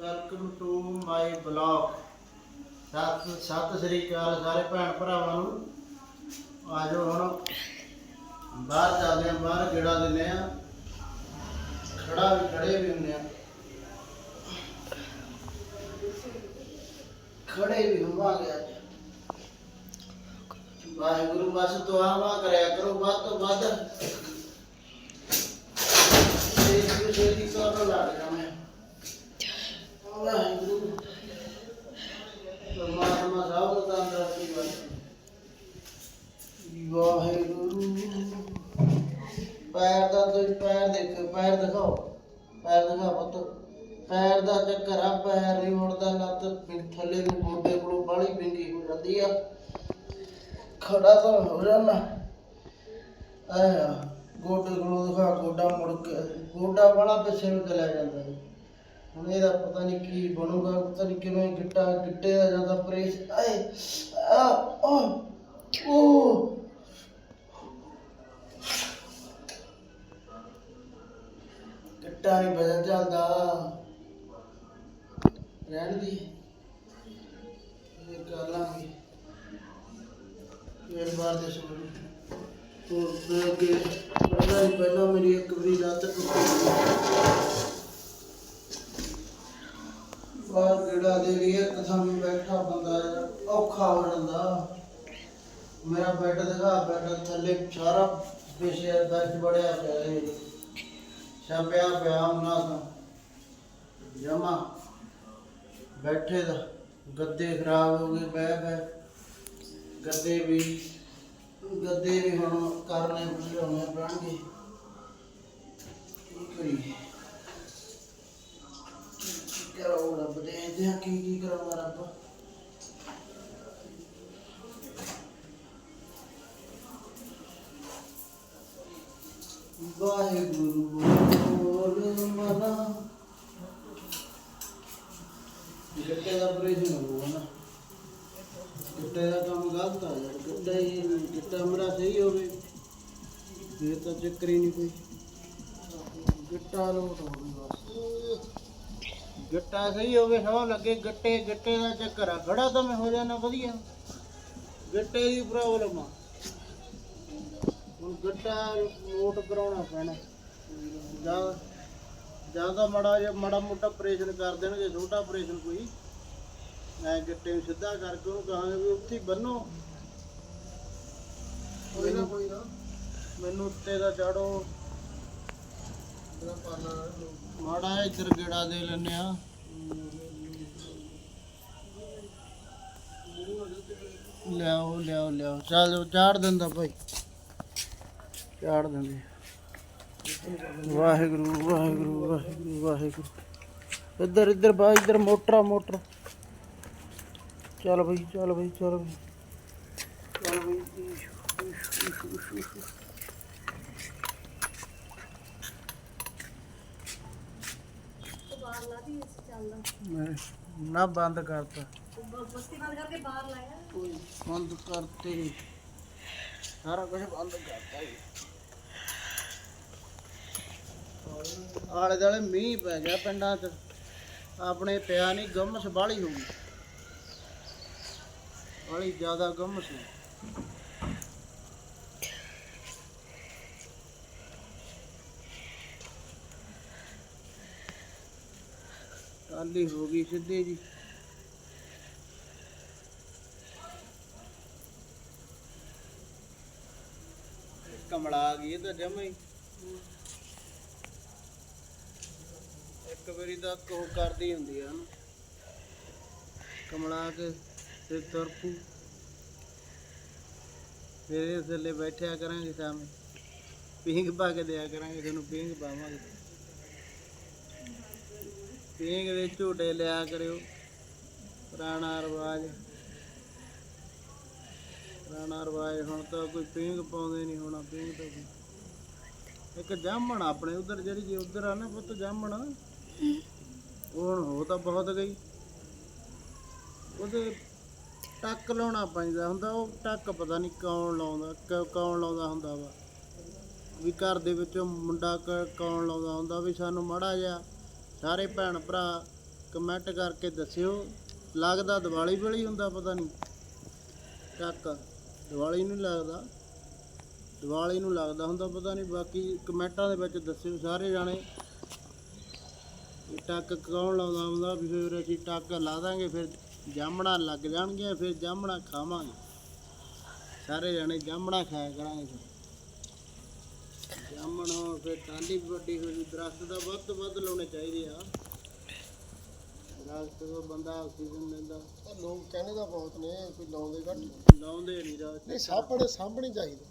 Welcome to my blog ਸਤਿ ਸਤਿ ਸ੍ਰੀ ਅਕਾਲ ਸਾਰੇ ਭੈਣ ਭਰਾਵਾਂ ਨੂੰ। ਆਜੋ ਹੁਣ। ਬਾਹਰ ਚੱਲਦੇ ਆ ਬਾਹਰ ਗੇੜਾ ਦਿੰਦੇ ਆ ਖੜਾ ਵੀ, ਖੜੇ ਵੀ ਹੁੰਦੇ ਆ ਖੜੇ ਵੀ ਹੋਵਾਂਗੇ ਅੱਜ। ਵਾਹਿਗੁਰੂ, ਬਸ ਦੁਆਵਾਂ ਕਰਿਆ ਕਰੋ, ਵੱਧ ਤੋਂ ਵੱਧ। ਛੇਤੀ ਛੇਤੀ ਕਰਨ ਲੱਗ ਜਾਵਾਂ ਵਾਹਿਗੁਰੂ ਪਰਮਾਤਮਾ ਸਭ ਨੂੰ ਤੰਦਰੁਸਤੀ ਬਖਸ਼ੇ ਵਾਹਿਗੁਰੂ ਪੈਰ ਦਾ ਤੁਸੀਂ ਪੈਰ ਦੇਖੋ ਪੈਰ ਦਿਖਾਓ ਪੈਰ ਦਿਖਾ ਪੁੱਤ ਪੈਰ ਦਾ ਚੱਕਰ ਆ ਪੈਰ ਨਹੀਂ ਮੁੜਦਾ ਲੱਤ ਥੱਲੇ ਨੂੰ ਗੋਡੇ ਕੋਲੋਂ ਬਾਹਲੀ ਪਿੰਗੀ ਹੋ ਜਾਂਦੀ ਆ ਖੜਾ ਤਾਂ ਹੋ ਜਾਣਾ ਆਇਆ, ਗੋਡੇ ਕੋਲੋਂ ਦਿਖਾ, ਗੋਡਾ ਮੁੜ ਕੇ, ਗੋਡਾ ਵਾਲਾ ਪਿੱਛੇ ਨੂੰ ਚਲਿਆ ਜਾਂਦਾ ਹੈ ਹੁਣ ਇਹਦਾ ਪਤਾ ਨਹੀਂ ਕੀ ਬਣੂਗਾ, ਪਤਾ ਨਹੀਂ ਕਿਵੇਂ ਗਿੱਟਾ ਗਿੱਟੇ ਦਾ ਜਾਂਦਾ ਪ੍ਰੇਸ ਆਏ, ਆ ਓ ਓ। ਗਿੱਟਾ ਨਹੀਂ ਬਦਲ ਚੱਲਦਾ। ਰਹਿਣ ਦੀ। ਇਹ ਕਰ ਲਾਂਗੇ ਫੇਰ ਬਾਅਦ ਦੇ ਸੁਣ। ਤੋ ਅੱਗੇ। ਪਹਿਲਾਂ ਮੇਰੀ ਇੱਕ ਵਾਰੀ ਲੱਤ ਟੁੱਟੀ। ਬਾਹਰ ਗੇੜਾ ਦੇ ਲਈ ਇੱਕ ਥਾਂ ਵੀ ਬੈਠਾ ਬੰਦਾ ਔਖਾ ਹੋ ਜਾਂਦਾ। ਮੇਰਾ ਬੈੱਡ ਦਿਖਾ, ਬੈੱਡ ਥੱਲੇ ਸਾਰਾ ਵਿਸ਼ੇ ਦਰਜ ਬੜਿਆ ਪਿਆ ਹੈ ਛਾਪਿਆ ਪਿਆ ਉਹਨਾਂ ਤੋਂ। ਜਮਾ ਬੈਠੇ ਦਾ, ਗੱਦੇ ਖਰਾਬ ਹੋ ਗਏ, ਬਹਿ ਬਹਿ ਗੱਦੇ ਵੀ ਗੱਦੇ ਵੀ ਹੁਣ ਕਰਨੇ ਬਣਾਉਣੇ ਪੈਣਗੇ ਕੀ ਕਰੀਏ? ਕੀ ਰੱਬ ਦੇ ਦੇ ਕੀ ਕੀ ਕਰਾਉਣਾ ਰੱਬ? ਵਾਹਿਗੁਰੂ ਬੋਲ ਮਨਾ। ਗਿੱਟੇ ਦਾ ਪ੍ਰੇਸ਼ਨ ਹੋਊਗਾ ਨਾ ਗਿੱਟੇ ਦਾ ਕੰਮ ਗਲਤ ਆ ਯਾਰ, ਗਿੱਟਾ ਹੀ ਗਿੱਟਾ ਮਰਾ ਸਹੀ ਹੋਵੇ। ਫਿਰ ਤਾਂ ਚੱਕਰ ਹੀ ਨਹੀਂ ਕੋਈ। ਗਿੱਟਾ ਲੋਟ ਹੋਵੇ ਬਸ। ਗਿੱਟਾ ਸਹੀ ਹੋਵੇ ਸਭ ਲੱਗੇ ਗੱਟੇ ਗਿੱਟੇ ਦਾ ਚੱਕਰ ਆ। ਖੜਾ ਤਾਂ ਮੈਂ ਹੋ ਜਾਣਾ ਵਧੀਆ। ਗਿੱਟੇ ਦੀ ਪ੍ਰੋਬਲਮ ਆ। ਹੁਣ ਗੱਟਾ ਨੋਟ ਕਰਾਉਣਾ ਪੈਣਾ। ਜਾਂ ਜਾਂ ਤਾਂ ਮੜਾ ਜਿਹਾ ਮਾੜਾ ਮੋਟਾ ਆਪਰੇਸ਼ਨ ਕਰ ਦੇਣਗੇ ਛੋਟਾ ਆਪਰੇਸ਼ਨ ਕੋਈ। ਐ ਗੱਟੇ ਨੂੰ ਸਿੱਧਾ ਕਰਕੇ ਉਹਨੂੰ ਕਹਾਂਗੇ ਵੀ ਉੱਥੇ ਬੰਨੋ। ਕੋਈ ਨਾ ਕੋਈ ਨਾ। ਮੈਨੂੰ ਉੱਤੇ ਦਾ ਚਾੜੋ। ਮਾੜਾ ਇੱਧਰ ਗੇੜਾ ਦੇ ਲੈਨੇ ਆ ਲਿਆਓ ਲਿਆਓ ਲਿਆਓ। ਚੱਲ, ਚਾੜ ਦਿੰਦਾ ਭਾਈ। ਚਾੜ ਦਿੰਦੇ ਵਾਹਿਗੁਰੂ ਵਾਹਿਗੁਰੂ ਵਾਹਿਗੁਰੂ ਵਾਹਿਗੁਰੂ। ਇੱਧਰ ਇੱਧਰ ਬਾ, ਇੱਧਰ ਮੋਟਰਾ ਮੋਟਰ। ਚੱਲ ਬਈ ਚੱਲ ਬਈ ਚੱਲ ਬਈ ਚੱਲ ਬਈ ਮੈਂ ਨਾ ਬੰਦ ਕਰਤਾ। ਕੋਈ ਬੰਦ ਕਰਤੇ। ਸਾਰਾ ਕੁਝ ਬੰਦ ਕਰਤਾ ਜੀ। ਆਲੇ ਦੁਆਲੇ ਮੀਂਹ ਪੈ ਗਿਆ ਪਿੰਡਾਂ 'ਚ। ਆਪਣੇ ਪਿਆ ਨਹੀਂ ਗਮਸ ਬਾਹਲੀ ਹੋ ਗਈ। ਬਾਹਲੀ ਜ਼ਿਆਦਾ ਗਮਸ ਸੀ। ਟਾਲੀ ਹੋ ਗਈ ਸਿੱਧੇ ਜੀ। ਕਮਲਾ ਆ ਗਈ ਤਾਂ ਜਮਾ ਹੀ। ਇੱਕ ਵਾਰੀ ਤਾਂ ਉਹ ਕਰਦੀ ਹੁੰਦੀ ਆ ਨਾ। ਕਮਲਾ ਕੇ ਤੇ ਤੁਰਪੂ। ਫਿਰ ਥੱਲੇ ਬੈਠਿਆ ਕਰਾਂਗੇ ਸਾਹਮਣੇ ਪੀਂਗ ਪਾ ਕੇ ਦਿਆ ਕਰਾਂਗੇ, ਤੁਹਾਨੂੰ ਪੀਂਗ ਪਾਵਾਂਗੇ। ਪੀਂਗ ਦੇ ਝੂਟੇ ਲਿਆ ਕਰਿਓ। ਪੁਰਾਣਾ ਰਿਵਾਜ। ਪੁਰਾਣਾ ਰਿਵਾਜ ਹੁਣ ਤਾਂ ਕੋਈ ਪੀਂਗ ਪਾਉਂਦੇ ਨਹੀਂ ਹੋਣਾ ਪੀਂਗ ਤਾਂ ਇੱਕ ਜਾਮਣ ਆਪਣੇ ਉਧਰ, ਜਿਹੜੀ ਜੀ ਉਧਰ ਆ ਨਾ ਪੁੱਤ ਜਾਮਣ। ਉਹ ਹੁਣ ਹੋ ਤਾਂ ਬਹੁਤ ਗਈ। ਉਹਦੇ ਟੱਕ ਲਾਉਣਾ ਪੈਂਦਾ ਹੁੰਦਾ, ਉਹ ਟੱਕ ਪਤਾ ਨਹੀਂ ਕੌਣ ਲਾਉਂਦਾ ਕੌਣ ਲਾਉਂਦਾ ਹੁੰਦਾ ਵਾ। ਵੀ ਘਰ ਦੇ ਵਿੱਚੋਂ ਮੁੰਡਾ ਕੌਣ ਲਾਉਂਦਾ ਹੁੰਦਾ, ਵੀ ਸਾਨੂੰ ਮਾੜਾ ਜਿਹਾ ਸਾਰੇ ਭੈਣ ਭਰਾ ਕਮੈਂਟ ਕਰਕੇ ਦੱਸਿਓ। ਲੱਗਦਾ ਦੀਵਾਲੀ ਵੇਲੇ ਹੁੰਦਾ, ਪਤਾ ਨਹੀਂ। ਟੱਕ ਦੀਵਾਲੀ ਨੂੰ ਲੱਗਦਾ। ਦੀਵਾਲੀ ਨੂੰ ਲੱਗਦਾ ਹੁੰਦਾ, ਪਤਾ ਨਹੀਂ। ਬਾਕੀ ਕਮੈਂਟਾਂ ਦੇ ਵਿੱਚ ਦੱਸਿਓ ਸਾਰੇ ਜਾਣੇ। ਟੱਕ ਕੌਣ ਲਾਉਂਦਾ ਹੁੰਦਾ? ਵੀ ਫਿਰ ਅਸੀਂ ਟੱਕ ਲਾ ਦਾਂਗੇ, ਫਿਰ ਜਾਮਣਾ ਲੱਗ ਜਾਣਗੀਆਂ, ਫਿਰ ਜਾਮਣਾ ਖਾਵਾਂਗੇ। ਸਾਰੇ ਜਾਣੇ ਜਾਮਣਾ ਖਾਇਆ ਕਰਾਂਗੇ। ਫਿਰ ਜਾਮਣ ਫਿਰ ਵੀ ਵੱਡੀ ਹੋ ਜੂ। ਦਰਖਤ ਦਾ ਵੱਧ ਤੋਂ ਵੱਧ ਲਾਉਣੇ ਚਾਹੀਦੇ ਆ। ਦਰਖਤ ਤੋਂ ਬੰਦਾ ਆਕਸੀਜਨ ਲੈਂਦਾ। ਲੋਕ ਕਹਿੰਦੇ ਤਾਂ ਬਹੁਤ ਨੇ ਕੋਈ ਲਾਉਂਦੇ ਘੱਟ। ਲਾਉਂਦੇ ਨਹੀਂ ਰਾਤ ਨਹੀਂ ਸਾਹਮਣੇ ਸਾਂਭਣੀ ਚਾਹੀਦੀ।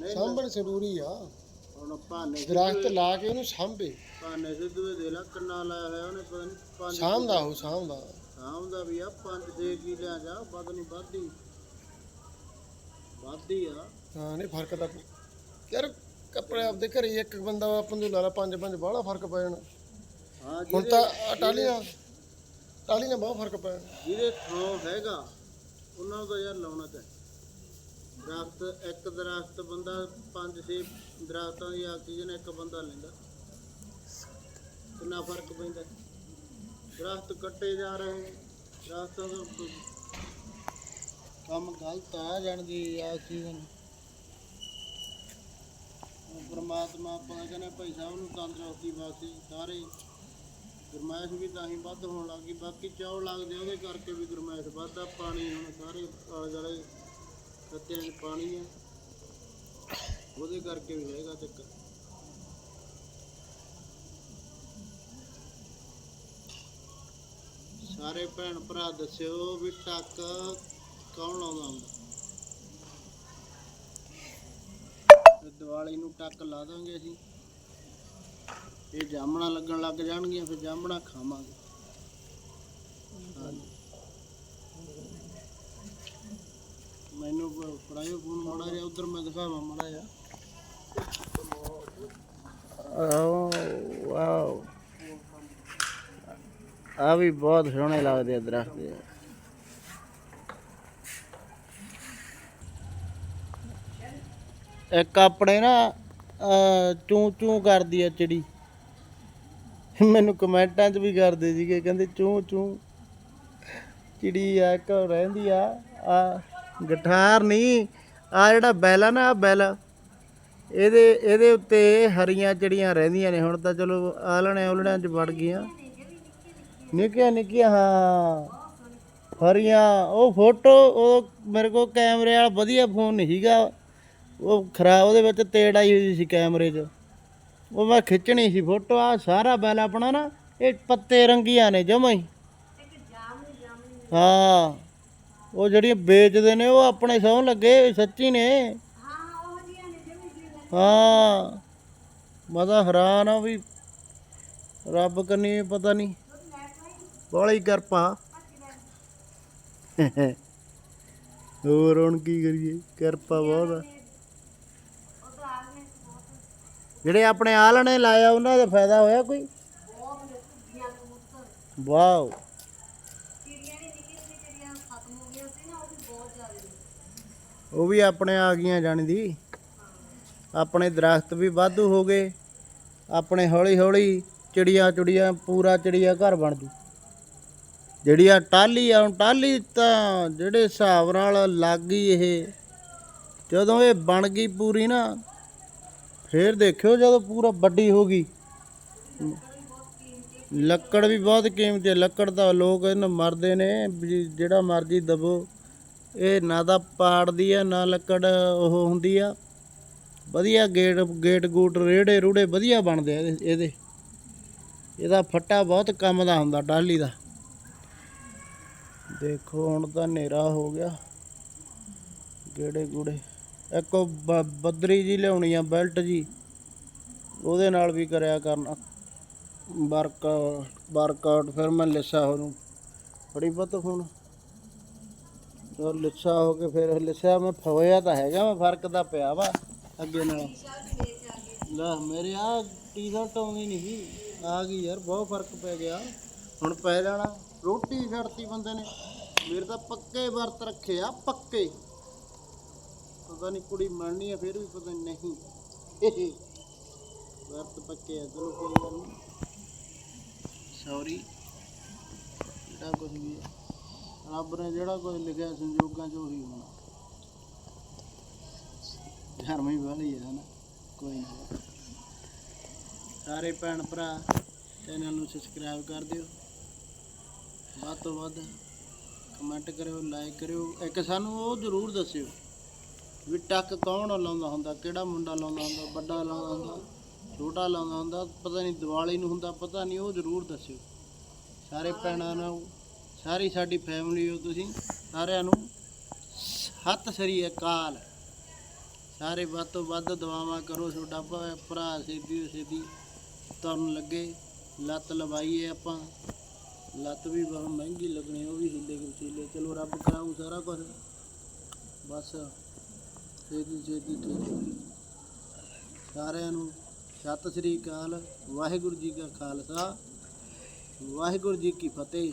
ਨਹੀਂ ਸਾਂਭਣ ਜ਼ਰੂਰੀ ਆ। ਹੁਣ ਭਾਨੇ ਦਰਖਤ ਲਾ ਕੇ ਉਹਨੂੰ ਸਾਂਭੇ। ਭਾਨੇ ਸਿੱਧੂ ਦੇ ਲਾ ਕਿੰਨਾ ਲਾਇਆ ਹੋਇਆ ਉਹਨੇ ਪਤਾ ਨਹੀਂ ਪੰਜ ਸਾਂਭਦਾ ਉਹ ਸਾਂਭਦਾ। ਸਾਂਭਦਾ ਵੀ ਆ ਪੰਜ ਛੇ ਕਿਲਿਆਂ ਜਾ ਵੱਧ ਨਹੀਂ ਵੱਧਦੀ ਵੱਧਦੀ ਆ। ਹਾਂ ਨਹੀਂ ਫ਼ਰਕ ਤਾਂ ਯਾਰ ਕੱਪੜੇ ਆਪਦੇ ਘਰੇ ਹੀ ਇੱਕ ਬੰਦਾ ਆਪਾਂ ਨੂੰ ਲਾ ਲਾ ਪੰਜ ਪੰਜ ਬਾਹਲਾ ਫ਼ਰਕ ਪੈ ਜਾਣਾ। ਹਾਂ ਹੁਣ ਤਾਂ ਆਹ ਟਾਹਲੀਆਂ ਟਾਹਲੀਆਂ ਬਹੁਤ ਫ਼ਰਕ ਪੈ ਜਾਣਾ। ਜਿਹਦੇ ਥਾਂ ਹੈਗਾ ਉਹਨਾਂ ਨੂੰ ਤਾਂ ਯਾਰ ਲਾਉਣਾ ਚਾਹੀਦਾ ਦਰਖਤ ਇੱਕ ਦਰਖਤ ਬੰਦਾ ਪੰਜ ਛੇ ਦਰਖਤਾਂ ਦੀ ਆਕਸੀਜਨ ਇੱਕ ਬੰਦਾ ਲੈਂਦਾ। ਕਿੰਨਾ ਫ਼ਰਕ ਪੈਂਦਾ। ਦਰਖਤ ਕੱਟੇ ਜਾ ਰਹੇ ਦਰਖਤਾਂ ਦਾ ਕੰਮ ਗਲਤ ਆ ਜਾਣਦੀ ਆਕਸੀਜਨ। ਪ੍ਰਮਾਤਮਾ ਆਪਾਂ ਕਹਿੰਦੇ ਭਾਈ ਸਾਹਿਬ ਨੂੰ ਤੰਦਰੁਸਤੀ ਬਖਸ਼ੇ ਸਾਰੇ ਗਰਮੈਸ਼ ਵੀ ਤਾਂ ਹੀ ਵੱਧ ਹੋਣ ਲੱਗੀ ਬਾਕੀ ਚੌਲ ਲੱਗਦੇ ਉਹਦੇ ਕਰਕੇ ਵੀ ਗਰਮੈਸ਼ ਵੱਧਦਾ ਪਾਣੀ ਹੁਣ ਸਾਰੇ ਆਲੇ ਦੁਆਲੇ ਖੱਤਿਆਂ 'ਚ ਪਾਣੀ ਆ, ਉਹਦੇ ਕਰਕੇ ਵੀ ਹੈਗਾ ਚੱਕਰ। ਸਾਰੇ ਭੈਣ ਭਰਾ ਦੱਸਿਓ ਵੀ ਟੱਕ ਕੌਣ ਲਾਉਂਦਾ ਹੁੰਦਾ? ਦੀਵਾਲੀ ਨੂੰ ਟੱਕ ਲਾ ਦਾਂਗੇ ਅਸੀਂ। ਇਹ ਜਾਮਣਾ ਲੱਗਣ ਲੱਗ ਜਾਣਗੀਆਂ, ਫਿਰ ਜਾਮਣਾ ਖਾਵਾਂਗੇ। ਮੈਨੂੰ ਪ- ਫੜਾਇਓ ਫੋਨ ਮਾੜਾ ਜਿਹਾ, ਉਧਰ ਮੈਂ ਦਿਖਾਵਾਂ ਮਾੜਾ ਜਿਹਾ। ਓ ਵਾਓ ਆ ਵੀ ਬਹੁਤ ਸੋਹਣੇ ਲੱਗਦੇ ਆ ਦਰਖਤ। ਇੱਕ ਆਪਣੇ ਨਾ ਅਹ, ਚੂੰ ਕਰਦੀ ਆ ਚਿੜੀ। ਮੈਨੂੰ ਕਮੈਂਟਾਂ 'ਚ ਵੀ ਕਰਦੇ ਸੀਗੇ ਕਹਿੰਦੇ ਚੂ ਚੂ। ਚਿੜੀ ਆ ਇੱਕ ਰਹਿੰਦੀ ਆ ਆ ਗਠਾਰ ਨਹੀਂ ਆ ਜਿਹੜਾ ਬੈਲ ਆ ਨਾ ਆ ਬੈਲ। ਇਹਦੇ ਇਹਦੇ ਉੱਤੇ ਹਰੀਆਂ ਚਿੜੀਆਂ ਰਹਿੰਦੀਆਂ ਨੇ ਹੁਣ ਤਾਂ ਚਲੋ ਆਲਣੇ ਉਲਣਿਆਂ 'ਚ ਵੜ ਗਈਆਂ। ਨਿੱਕੀਆਂ ਨਿੱਕੀਆਂ ਹਾਂ ਹਰੀਆਂ ਉਹ ਫੋਟੋ ਉਹ ਮੇਰੇ ਕੋਲ ਕੈਮਰੇ ਵਾਲਾ ਵਧੀਆ ਫੋਨ ਨਹੀਂ ਸੀਗਾ। ਉਹ ਖਰਾਬ, ਉਹਦੇ ਵਿੱਚ ਤੇੜ ਆਈ ਹੋਈ ਸੀ ਕੈਮਰੇ 'ਚ। ਉਹ ਮੈਂ ਖਿੱਚਣੀ ਸੀ ਫੋਟੋ ਆ ਸਾਰਾ ਬੈਲ ਆਪਣਾ ਨਾ, ਇਹ ਪੱਤੇ ਰੰਗੀਆਂ ਨੇ ਜਮਾਂ ਹੀ। ਹਾਂ, ਉਹ ਜਿਹੜੀਆਂ ਵੇਚਦੇ ਨੇ, ਉਹ ਆਪਣੇ ਸੌਂ ਲੱਗੇ ਸੱਚੀ ਨੇ। ਹਾਂ, ਮੈਂ ਤਾਂ ਹੈਰਾਨ ਆ ਵੀ ਰੱਬ ਕੰਨੀ ਪਤਾ ਨਹੀਂ ਬੋਲੀ ਕਿਰਪਾ। ਹੋਰ ਹੁਣ ਕੀ ਕਰੀਏ, ਕਿਰਪਾ ਬਹੁਤ ਆ। ਜਿਹੜੇ ਆਪਣੇ ਆਲਣੇ ਲਾਇਆ, ਉਹਨਾਂ ਦਾ ਫਾਇਦਾ ਹੋਇਆ ਕੋਈ? ਵਾਓ। ਉਹ ਵੀ ਆਪਣੇ ਆ ਗਈਆਂ ਜਾਣਦੀ ਆਪਣੇ ਦਰਖਤ ਵੀ ਵਾਧੂ ਹੋ ਗਏ। ਆਪਣੇ ਹੌਲੀ ਹੌਲੀ ਚਿੜੀਆਂ ਚੁੜੀਆਂ, ਪੂਰਾ ਚਿੜੀਆ ਘਰ ਬਣ ਜੂ। ਜਿਹੜੀ ਆ ਟਾਲੀ ਆ, ਹੁਣ ਟਾਲੀ ਤਾਂ ਜਿਹੜੇ ਹਿਸਾਬ ਨਾਲ ਲੱਗ ਗਈ ਇਹ। ਜਦੋਂ ਇਹ ਬਣ ਗਈ ਪੂਰੀ ਨਾ ਫੇਰ ਦੇਖਿਓ ਜਦੋਂ ਪੂਰਾ ਵੱਡੀ ਹੋ ਗਈ। ਲੱਕੜ ਵੀ ਬਹੁਤ ਕੀਮਤੀ ਹੈ। ਲੱਕੜ ਤਾਂ ਲੋਕ ਇਹਨਾਂ ਮਰਦੇ ਨੇ ਵੀ ਜਿਹੜਾ ਮਰਜ਼ੀ ਦਬੋ। ਇਹ ਨਾ ਤਾਂ ਪਾੜਦੀ ਆ, ਨਾ ਲੱਕੜ ਉਹ ਹੁੰਦੀ ਆ। ਵਧੀਆ ਗੇਟ ਗੇਟ ਗੂਟ ਰੇੜੇ ਰੂੜੇ ਵਧੀਆ ਬਣਦੇ ਆ ਇਹਦੇ ਇਹਦੇ। ਇਹਦਾ ਫੱਟਾ ਬਹੁਤ ਕੰਮ ਦਾ ਹੁੰਦਾ ਡਾਲੀ ਦਾ। ਦੇਖੋ ਹੁਣ ਤਾਂ ਹਨੇਰਾ ਹੋ ਗਿਆ। ਗੇੜੇ ਗੂੜੇ। ਇੱਕ ਬ- ਬੱਦਰੀ ਜੀ ਲਿਆਉਣੀ ਆ, ਬੈਲਟ ਜੀ। ਉਹਦੇ ਨਾਲ ਵੀ ਕਰਿਆ ਕਰਨਾ। ਵਰਕ ਵਰਕਆਊਟ ਫਿਰ ਮੈਂ ਲਿੱਸਾ ਉਹਨੂੰ ਬੜੀ ਬਹੁਤ ਹੁਣ। ਉਹ ਲਿੱਸਾ ਹੋ ਕੇ ਫਿਰ ਲਿੱਸਾ ਮੈਂ ਫੋਇਆ ਤਾਂ ਹੈਗਾ ਮੈਂ ਫ਼ਰਕ ਤਾਂ ਪਿਆ ਵਾ ਅੱਗੇ ਨਾਲ। ਲੈ ਮੇਰੇ ਆ ਟੀ-ਸ਼ਰਟ ਆਉਂਦੀ ਨਹੀਂ ਸੀ। ਆ ਗਈ ਯਾਰ, ਬਹੁਤ ਫ਼ਰਕ ਪੈ ਗਿਆ। ਹੁਣ ਪੈ ਜਾਣਾ। ਰੋਟੀ ਛੱਡਤੀ ਬੰਦੇ ਨੇ। ਮੇਰੇ ਤਾਂ ਪੱਕੇ ਵਰਤ ਰੱਖੇ ਆ, ਪੱਕੇ। ਪਤਾ ਨਹੀਂ ਕੁੜੀ ਮੰਨਣੀ ਆ ਫਿਰ ਵੀ ਪਤਾ ਨਹੀਂ। ਵਰਤ ਪੱਕੇ ਆ ਚਲੋ ਕੋਈ ਗੱਲ ਨਹੀਂ ਸੌਰੀ ਜਿਹੜਾ ਕੁਝ ਵੀ ਹੈ ਰੱਬ ਨੇ ਜਿਹੜਾ ਕੁਝ ਲਿਖਿਆ ਸੰਜੋਗਾਂ 'ਚ ਉਹੀ ਹੋਣਾ। ਧਰਮੀ ਵਾਲੀ ਹੈ ਨਾ ਕੋਈ ਨਾ। ਸਾਰੇ ਭੈਣ ਭਰਾ ਚੈਨਲ ਨੂੰ ਸਬਸਕ੍ਰਾਈਬ ਕਰ ਦਿਓ। ਵੱਧ ਤੋਂ ਵੱਧ ਕਮੈਂਟ ਕਰਿਓ ਲਾਈਕ ਕਰਿਓ। ਇੱਕ ਸਾਨੂੰ ਉਹ ਜ਼ਰੂਰ ਦੱਸਿਓ। ਵੀ ਟੱਕ ਕੌਣ ਲਾਉਂਦਾ ਹੁੰਦਾ, ਕਿਹੜਾ ਮੁੰਡਾ ਲਾਉਂਦਾ ਹੁੰਦਾ, ਵੱਡਾ ਲਾਉਂਦਾ ਹੁੰਦਾ, ਛੋਟਾ ਲਾਉਂਦਾ ਹੁੰਦਾ, ਪਤਾ ਨਹੀਂ ਦੀਵਾਲੀ ਨੂੰ ਹੁੰਦਾ, ਪਤਾ ਨਹੀਂ ਉਹ ਜ਼ਰੂਰ ਦੱਸਿਓ। ਸਾਰੇ ਭੈਣਾਂ ਨੂੰ ਸਾਰੀ ਸਾਡੀ ਫੈਮਿਲੀ ਹੋ ਤੁਸੀਂ, ਸਾਰਿਆਂ ਨੂੰ ਸਤਿ ਸ੍ਰੀ ਅਕਾਲ। ਸਾਰੇ ਵੱਧ ਤੋਂ ਵੱਧ ਦੁਆਵਾਂ ਕਰੋ, ਤੁਹਾਡਾ ਭ- ਭਰਾ ਸਿੱਧੀ ਤੋਂ ਸਿੱਧੀ ਤੁਹਾਨੂੰ ਲੱਗੇ ਲੱਤ ਲਵਾਈਏ ਆਪਾਂ। ਲੱਤ ਵੀ ਬਹੁਤ ਮਹਿੰਗੀ ਲੱਗਣੀ, ਉਹ ਵੀ ਹੀਲੇ ਕੇ ਵਸੀਲੇ ਚਲੋ ਰੱਬ ਕਰਾਊ ਸਾਰਾ ਕੁਝ ਬਸ। ਛੇਤੀ ਛੇਤੀ ਠੀਕ ਸਾਰਿਆਂ ਨੂੰ ਸਤਿ ਸ੍ਰੀ ਅਕਾਲ। ਵਾਹਿਗੁਰੂ ਜੀ ਕਾ ਖਾਲਸਾ। ਵਾਹਿਗੁਰੂ ਜੀ ਕੀ ਫਤਿਹ।